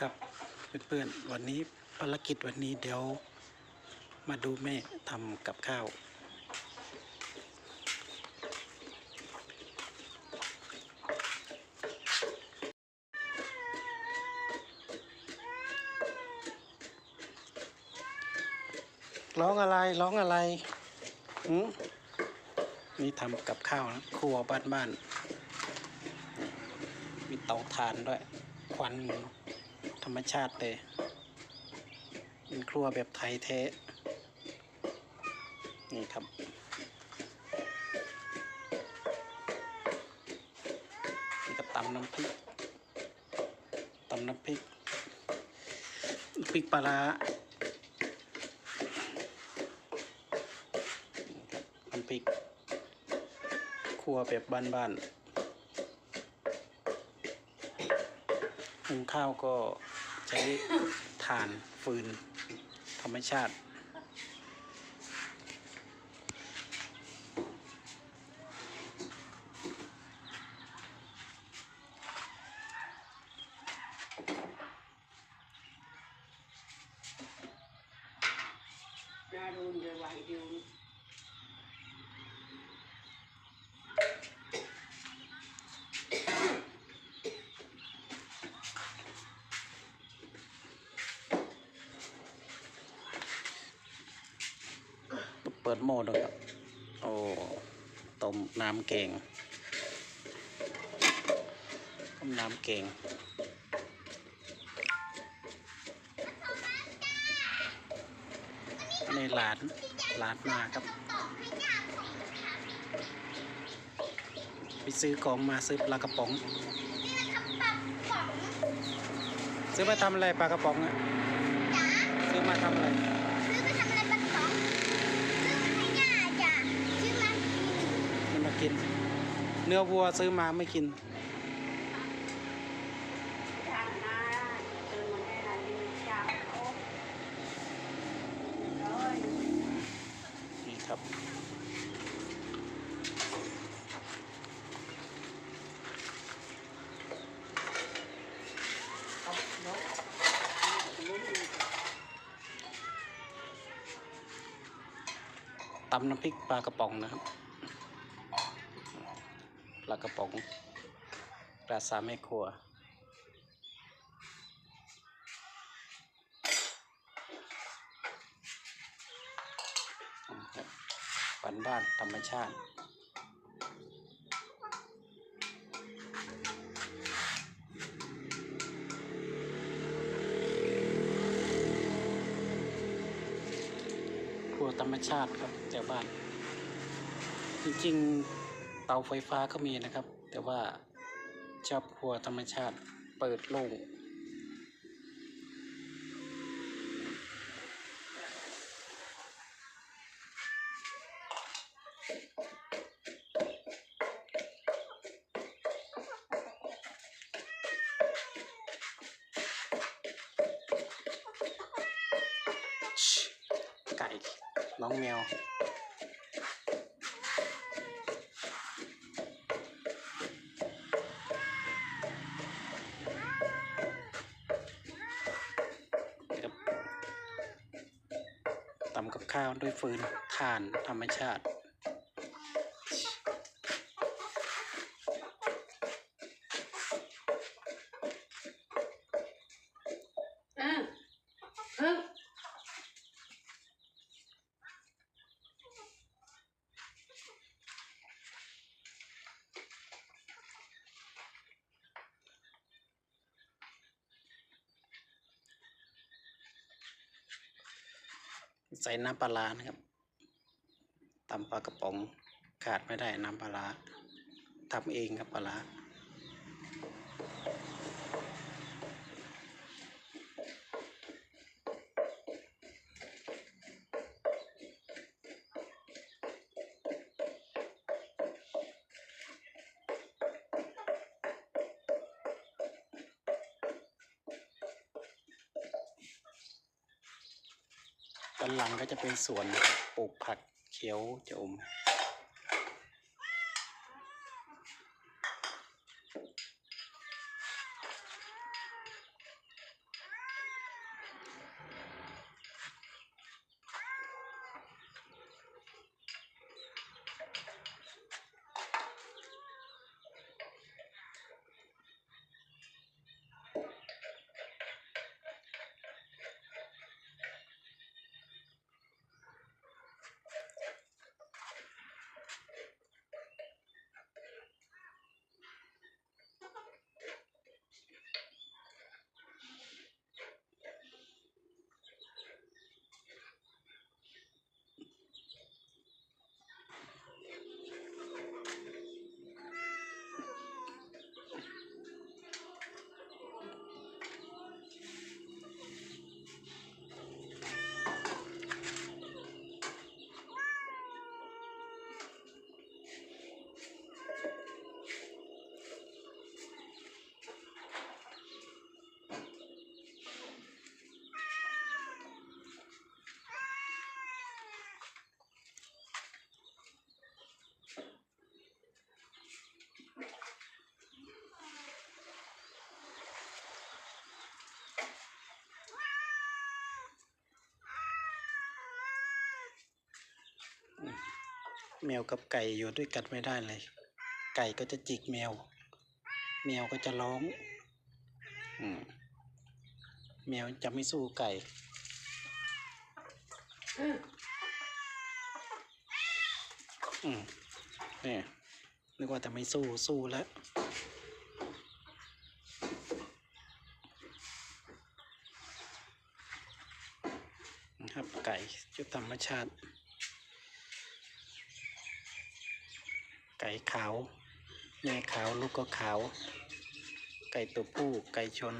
ครับเพื่อนๆวันนี้ภารกิจวันนี้เดี๋ยว มาดูแม่ทำกับข้าว ร้องอะไรร้องอะไรหืมนี่ทำกับข้าวนะครัวบ้านๆมีเตาถ่านด้วย ควันธร รมชาติเลย เป็นครัวแบบไทยแท้ นี่ครับ นี่ก็ตำน้ำพริกตำน้ำพริก พริกปลาร้านี่ครับน้ำพริก ครัวแบบบ้านๆหุงข้าวก็ ใช้ถ่านฟืน ธรรมชาติ นารุนจะไหวดูเปิดโหมดเลยครับ โอ้ต้มน้ำเก่งต้มน้ำเก่งอันนี้หลานหลานมาครับ ไปซื้อของมาซื้อปลากระป๋อง ซื้อมาทำอะไรปลากระป๋องอะซื้อมาทำอะไร กิน เนื้อวัวซื้อมาไม่กิน นี่ครับ ตำน้ำพริกปลากระป๋องนะครับ ลากระป๋องปลาสามแม่ครัวครับบ้านบ้านธรรมชาติครัวธรรมชาติครับแถวบ้าน จริงๆ เตาไฟฟ้าก็มีนะครับ แต่ว่าชอบครัวธรรมชาติเปิดโล่งไก่น้องแมว ข้าวด้วยฟืนถ่านธรรมชาติเออเออ ใส่น้ำปลานะครับตำปลากระป๋องขาดไม่ได้น้ำปลาทำเองครับปลาาด้านหลังก็จะเป็นสวนนะครับปลูกผักเขียวจะอม แมวกับไก่อยู่ด้วยกันไม่ได้เลย ไก่ก็จะจิกแมว แมวก็จะร้องอืมแมวจะไม่สู้ไก่อืมนี่นึกว่าจะไม่สู้สู้แล้วนะครับไก่ชุดธรรมชาติ ก่ขาว แม่ขาวลูกก็ขาว ไก่ตัวผู้ไก่ชน